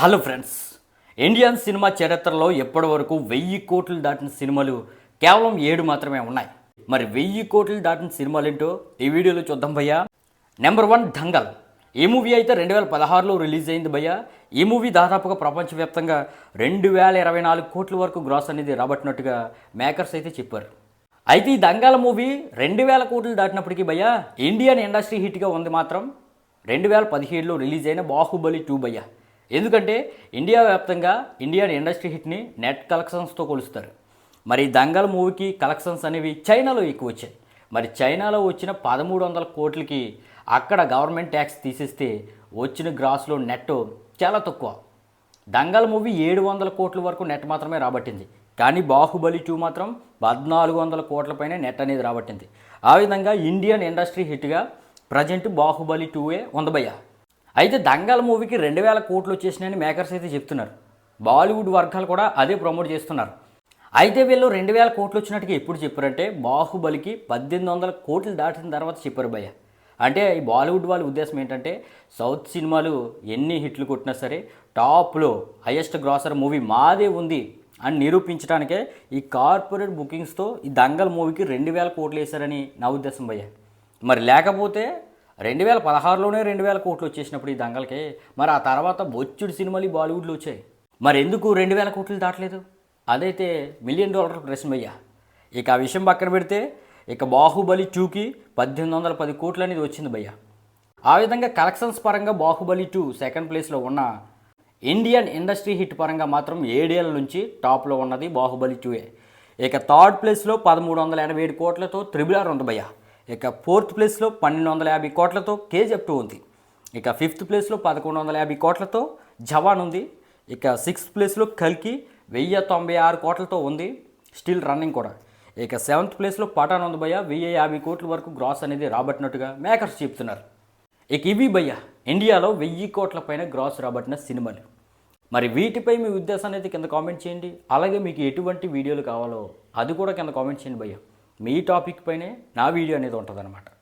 Hello friends Indian cinema చరిత్రలో ఎప్పటి వరకు వెయ్యి కోట్లు దాటిన సినిమాలు కేవలం ఏడు మాత్రమే ఉన్నాయి. మరి వెయ్యి కోట్లు దాటిన సినిమాలు ఏంటో ఈ వీడియోలో చూద్దాం భయ్యా. Number one Dangal. ఈ మూవీ అయితే రెండు వేల పదహారులో రిలీజ్ అయింది భయ్యా. ఈ మూవీ దాదాపుగా ప్రపంచవ్యాప్తంగా రెండు వేల ఇరవై నాలుగు కోట్ల వరకు గ్రాస్ అనేది రాబట్టినట్టుగా మేకర్స్ అయితే చెప్పారు. అయితే ఈ దంగాల మూవీ రెండు వేల కోట్లు దాటినప్పటికీ భయ్యా ఇండియన్ ఇండస్ట్రీ హిట్గా ఉంది మాత్రం రెండు వేల పదిహేడులో రిలీజ్ అయిన బాహుబలి టూ భయ్యా. ఎందుకంటే ఇండియా వ్యాప్తంగా ఇండియన్ ఇండస్ట్రీ హిట్ని నెట్ కలెక్షన్స్తో కొలుస్తారు. మరి దంగల్ మూవీకి కలెక్షన్స్ అనేవి చైనాలో ఎక్కువ వచ్చాయి. మరి చైనాలో వచ్చిన పదమూడు వందల కోట్లకి అక్కడ గవర్నమెంట్ ట్యాక్స్ తీసేస్తే వచ్చిన గ్రాస్లో నెట్ చాలా తక్కువ. దంగల్ మూవీ ఏడు వందల కోట్ల వరకు నెట్ మాత్రమే రాబట్టింది. కానీ బాహుబలి టూ మాత్రం పద్నాలుగు వందల కోట్లపైనే నెట్ అనేది రాబట్టింది. ఆ విధంగా ఇండియన్ ఇండస్ట్రీ హిట్గా ప్రజెంట్ బాహుబలి టూవే వందబయ్యా అయితే దంగల్ మూవీకి రెండు వేల కోట్లు వచ్చేసినాయని మేకర్స్ అయితే చెప్తున్నారు. బాలీవుడ్ వర్గాలు కూడా అదే ప్రమోట్ చేస్తున్నారు. అయితే వీళ్ళు రెండు వేల కోట్లు వచ్చినట్టుగా ఎప్పుడు చెప్పారంటే బాహుబలికి పద్దెనిమిది వందల కోట్లు దాటిన తర్వాత చెప్పారు భయ్య. అంటే ఈ బాలీవుడ్ వాళ్ళ ఉద్దేశం ఏంటంటే సౌత్ సినిమాలు ఎన్ని హిట్లు కొట్టినా సరే టాప్లో హయ్యెస్ట్ గ్రాసర్ మూవీ మాదే ఉంది అని నిరూపించడానికే ఈ కార్పొరేట్ బుకింగ్స్తో ఈ దంగల్ మూవీకి రెండు వేల కోట్లు వేశారని నా ఉద్దేశం భయ్య. మరి లేకపోతే రెండు వేల పదహారులోనే రెండు వేల కోట్లు వచ్చేసినప్పుడు ఈ దంగలకి. మరి ఆ తర్వాత బొచ్చుడు సినిమాలు బాలీవుడ్లో వచ్చాయి. మరి ఎందుకు రెండు వేల కోట్లు దాటలేదు? అదైతే మిలియన్ డాలర్ ప్రశ్న అయ్యా. ఇక ఆ విషయం పక్కన పెడితే ఇక బాహుబలి టూకి పద్దెనిమిది వందల పది కోట్లు అనేది వచ్చింది భయ్య. ఆ విధంగా కలెక్షన్స్ పరంగా బాహుబలి టూ సెకండ్ ప్లేస్లో ఉన్న ఇండియన్ ఇండస్ట్రీ హిట్ పరంగా మాత్రం ఏడేళ్ళ నుంచి టాప్లో ఉన్నది బాహుబలి టూఏ ఇక థర్డ్ ప్లేస్లో పదమూడు వందల ఎనభై ఏడు కోట్లతో త్రిబుల్ ఆర్ ఉంది భయ్య. ఇక ఫోర్త్ ప్లేస్లో పన్నెండు వందల యాభై కోట్లతో కేజీఎఫ్ టూ ఉంది. ఇక ఫిఫ్త్ ప్లేస్లో పదకొండు వందల యాభై కోట్లతో జవాన్ ఉంది. ఇక సిక్స్త్ ప్లేస్లో కల్కి వెయ్యి తొంభై ఆరు కోట్లతో ఉంది. స్టిల్ రన్నింగ్ కూడా. ఇక సెవెంత్ ప్లేస్లో పఠాన్ ఉంది భయ్య వెయ్యి యాభై కోట్ల వరకు గ్రాస్ అనేది రాబట్టినట్టుగా మేకర్స్ చెప్తున్నారు. ఇక ఇవి భయ్య ఇండియాలో వెయ్యి కోట్ల పైన గ్రాస్ రాబట్టిన సినిమాలు. మరి వీటిపై మీ ఉద్దేశం అనేది కింద కామెంట్ చేయండి. అలాగే మీకు ఎటువంటి వీడియోలు కావాలో అది కూడా కింద కామెంట్ చేయండి భయ్య. మీ టాపిక్ పైనే నా వీడియో అనేది ఉంటుంది